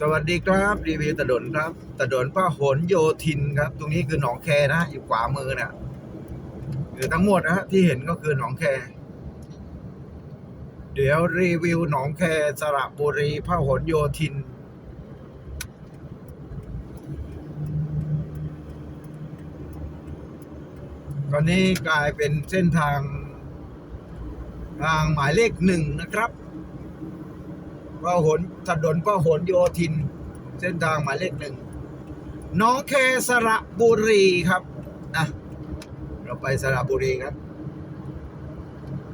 สวัสดีครับรีวิวถนนครับถนนพหลโยธินครับ ตรงนี้คือหนองแคนะ อยู่ขวามือนะคือทั้งหมดนะฮะที่เห็นก็คือหนองแค เดี๋ยวรีวิวหนองแคสระบุรีพหลโยธิน ตอนนี้กลายเป็นเส้นทางทางหมายเลขหนึ่งนะครับ พหลถนนพหลโยธิน เส้นทางหมายเลขหนึ่งน้องแคสระบุรีครับอะเราไปสระบุรีครับ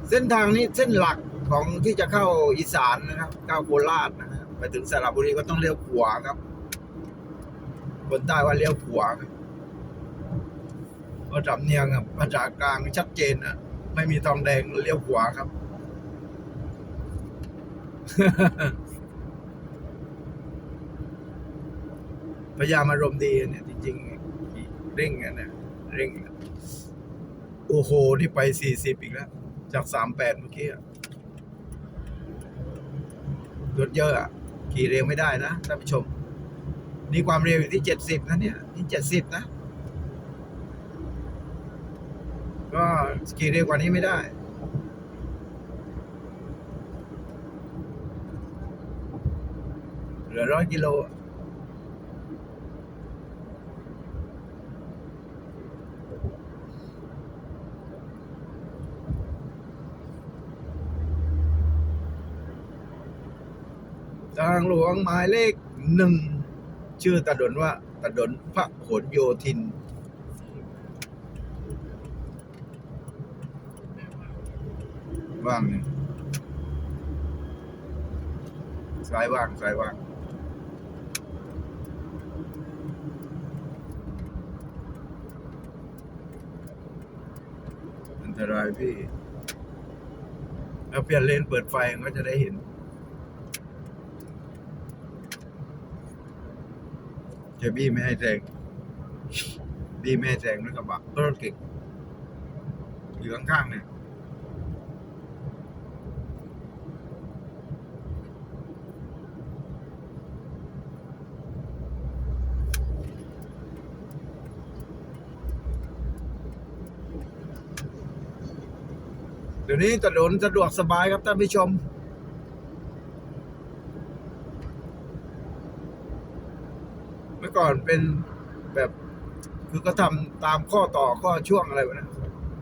เส้นทางนี้เส้นหลักของที่จะเข้าอีสานนะครับเข้าโคราชนะครับไปถึงสระบุรีก็ต้องเลี้ยวขวาครับคนใต้ว่าเลี้ยวขวาครับเพราะสำเนียงอะภาษากลางชัดเจนอะ ไม่มีทองแดงเลี้ยวขวาครับ พยายามอารมณ์ดีเนี่ย จริงๆเร่งอะเนะเร่งอะโอ้โห นี่ไปสี่สิบอีกแล้ว จากสามแปดเมื่อกี้อะรถเยอะอะขี่เร็วไม่ได้นะท่านผู้ชม นี่ความเร็วอยู่ที่เจ็ดสิบนะเนี่ยนี่เจ็ดสิบนะ ก็ขี่เร็วกว่านี้ไม่ได้ เหลือร้อยกิโลทางหลวงหมายเลขหนึ่ง ชื่อถนนว่าถนนพระหลโยธิน ว่างเนี่ยสายว่างสายว่าง ตรายพี่แล้วเปลี่ยนเลนเปิดไฟก็จะได้เห็น จะบี้ไม่ให้แซงบี้ไม่ให้แซงรถกระบะรถเก่งอยู่ข้างๆเนี่ย ดี๋ยวนี้ถนนสะดวกสบายครับท่านผู้ชม เมื่อก่อนเป็นแบบคือก็ทำตามข้อต่อข้อช่วงอะไรวะนะ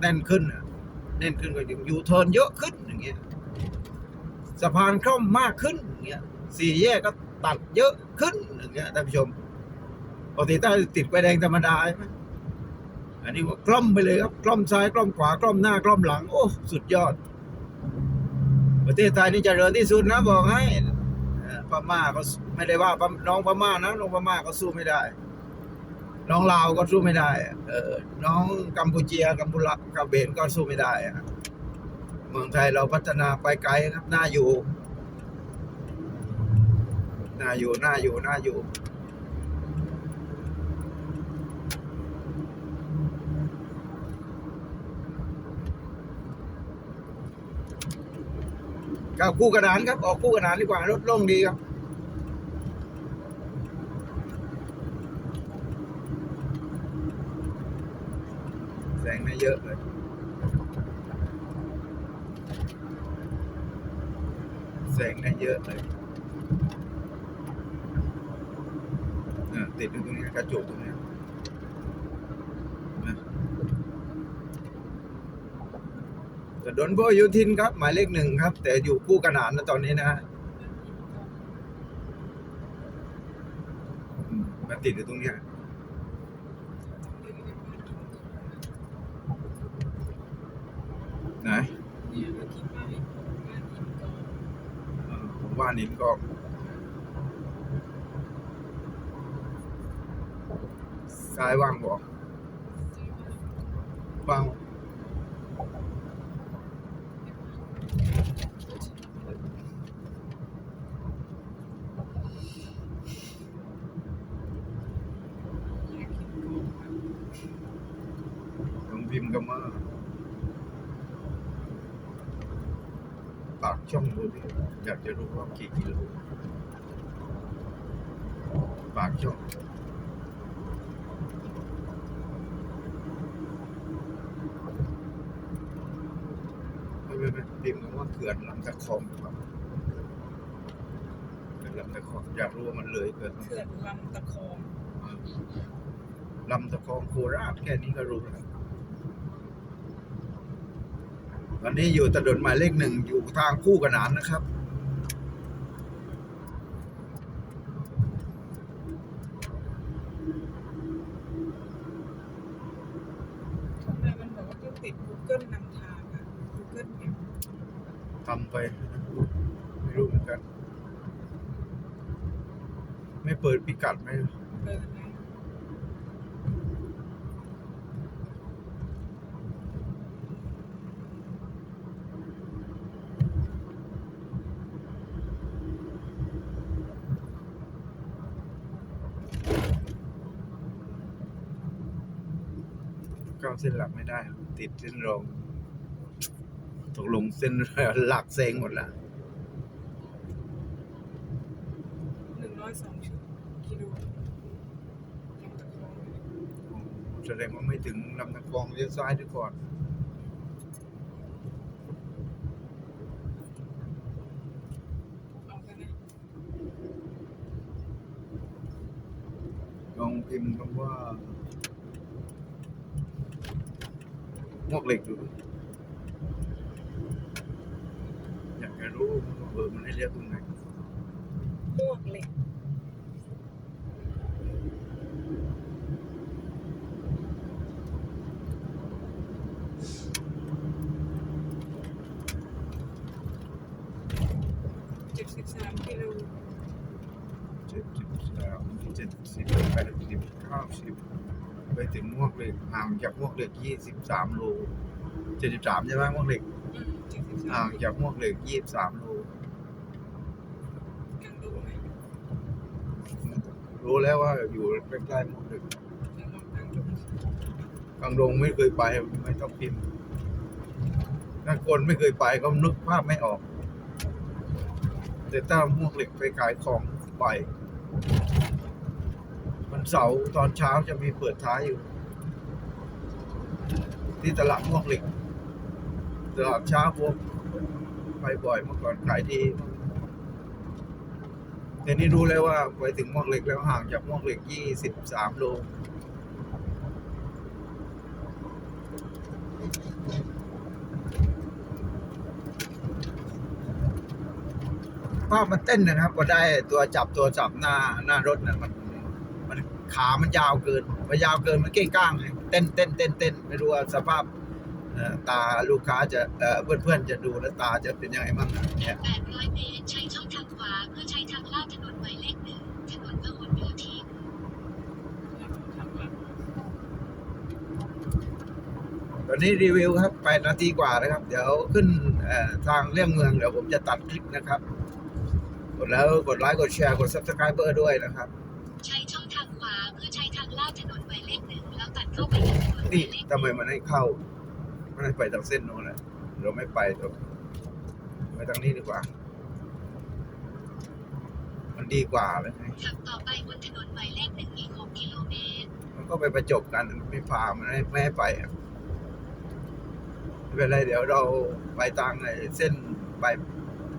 แน่นขึ้นอะแน่นขึ้นก็อยู่ยูเทิร์นเยอะขึ้นอย่างเงี้ยสะพานคล่อมมากขึ้นอย่างเงี้ยสี่แยกก็ตัดเยอะขึ้นอย่างเงี้ยท่านผู้ชมปกติถ้าติดไฟแดงธรรมดาใช่ไหม อันนี้ว่าคล่อมไปเลยครับคล่อมซ้ายคล่อมขวาคล่อมหน้าคล่อมหลัง โอ้สุดยอด ประเทศไทยนี่จเจริญที่สุดนะบอกให้พม่าก็ไม่ได้ว่าน้องพม่านะน้องพม่าก็สู้ไม่ได้ น้องลาวก็สู้ไม่ได้ เออ น้องกัมพูเชียกัมพูระกัมเบนก็สู้ไม่ได้เมืองไทยเราพัฒนาไปไกลครับน่าอยู่น่าอยู่น่าอยู่น่าอยู่ กับคู่กระดานครับออกคู่กระดานดีกว่ารถโล่งดีครับแสงไม่เยอะเลยแสงไม่เยอะเลยเนี่ยติดอยู่ตรงนี้กระจกตรงนี้นะแต่ ดนโบยูทินครับ หมายเลขหนึ่งครับ แต่อยู่คู่ขนานนะตอนนี้นะฮะมาติดอยู่ตรงเนี้ยไหนผมว่านินก็ซ้ายว่างบอกว่าง พิมพ์กันมาปากช่องดูดิอยากจะรู้ว่ากี่กิโลปากช่องไม่ไม่ไม่พิมพ์คำว่าเขื่อนลำตะคองครับเขื่อนลำตะคองอยากรู้ว่ามันเลยเกินเขื่อนลำตะคองลำตะคองโคราชแค่นี้ก็รู้แล้วต อนนี้อยู่ถนนหมายเลขหนึ่งอยู่ทางคู่ขนานนะครับ ทำไมมันบอกว่าต้องติด Google นำทางอะ Google เนี่ยทำไป ไม่รู้เหมือนกัน ไม่เปิดพิกัดไหม เปิด ไหมก้าวเส้นหลักไม่ได้ ติดเส้นรองตกลงเส้นหลักเซงหมดแล้วหนึ่งร้อยสองชุดกิโลลำตะคองแสดงว่าไม่ถึงลำตะคองเลี้ยวซ้ายด้วยก่อนเอากันนะลองพิมพ์คำว่า หมวกเหล็กดูอยากจะรู้ว่าเบอร์มันให้เรียกตรงไหนมวกเหล็กเจ็ดสิบสามกิโลเจ็ดสิบสามเจ็ดสิบแปดสิบเก้าสิบ ไปถึงมวกเหล็กห่างจากมวกเหล็กยี่สิบสามโลเจ็ดสิบสามใช่ไหมมวกเหล็กอืมเจ็ดสิบสาห่ามงจากมวกเหล็กยี่สิบสามโลกันดูไหมรู้แล้วว่าอยู่ใกล้ๆมวกเหล็กเดี๋ยวลองตั้งดูกลางดงไม่เคยไปไม่ต้องพิมพ์ถ้าคนไม่เคยไปก็นึกภาพไม่ออก แต่ถ้ามวกเหล็กไปขายของไปวัน เสาร์ตอนเช้าจะมีเปิดท้ายอยู่ ที่ตลาดมวกเหล็กตลาดเช้าพวกไปบ่อยเมื่อก่อนขายดีแต่นี่รู้แล้วว่าไปถึงมวกเหล็กแล้วห่างจากมวกเหล็กยี่สิบสามโลภาพมันเต้นนะครับพอได้ตัวจับตัวจับหน้าหน้ารถนะมัน ขามันยาวเกินพอยาวเกินมันเก้งก้างเลยเต้นเต้นเต้นเต้นไม่รู้ว่าสภาพเอ่อตาลูกค้าจะเอ่อเพื่อนเพื่อนๆจะดูแล้วตาจะเป็นยังไงบ้างเนี่ย800เมตรใช้ช่องทางขวาเพื่อใช้ทางลาดถนนหมายเลขหนึ่งถนนพหลโยธินทำหลังตอนนี้รีวิวครับแปดนาทีกว่านะครับ เดี๋ยวขึ้นเอ่อทางเลี่ยงเมืองเดี๋ยวผมจะตัดคลิปนะครับ กดแล้วกดไลค์กดแชร์กด subscribe ด้วยนะครับ ลาดถนนหมายเลขหนึ่งแล้วตัดเข้าไปยังถนนหมานี่ยเลขทำไมมันให้เข้า มันให้ไปทางเส้นโน้นแหละเราไม่ไปตรงไปทางนี้ดีกว่า มันดีกว่าเลยไงขับต่อไปบนถนนหมายเลขหนึ่งอีก6กิโลเมตร มันก็ไปประจบกันไม่พามันให้ไม่ให้ไปอะไม่เป็นไรเดี๋ยวเราไปทางไอ้เส้นไป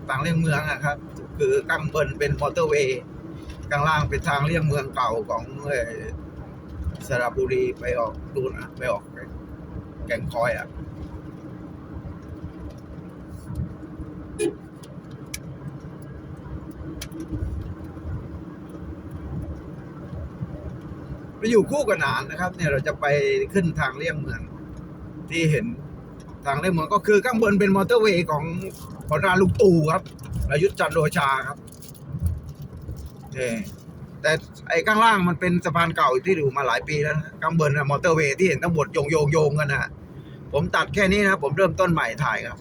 ทางเลี่ยงเมืองอะครับ คือข้างบนเป็นมอเตอร์เวย์ข้างล่างเป็นทางเลี่ยงเมืองเก่าของเอ่อ สระบุรีไปออกดูนะไปออกแก่งคอยอะไปอยู่คู่กับหนานนะครับ เนี่ยเราจะไปขึ้นทางเลี่ยงเมืองที่เห็นทางเลี่ยงเมืองก็คือข้างบนเป็นมอเตอร์เวย์ของพลทหารลุงตู่ครับประยุทธจันทร์โอชาครับเนี่ แต่ไอ้ข้างล่างมันเป็นสะพานเก่าที่อยู่มาหลายปีแล้วนะข้างบนน่ะมอเตอร์เวย์ที่เห็นทั้งหมดโยงโยงโยงกันนะผมตัดแค่นี้นะผมเริ่มต้นใหม่ถ่ายครับ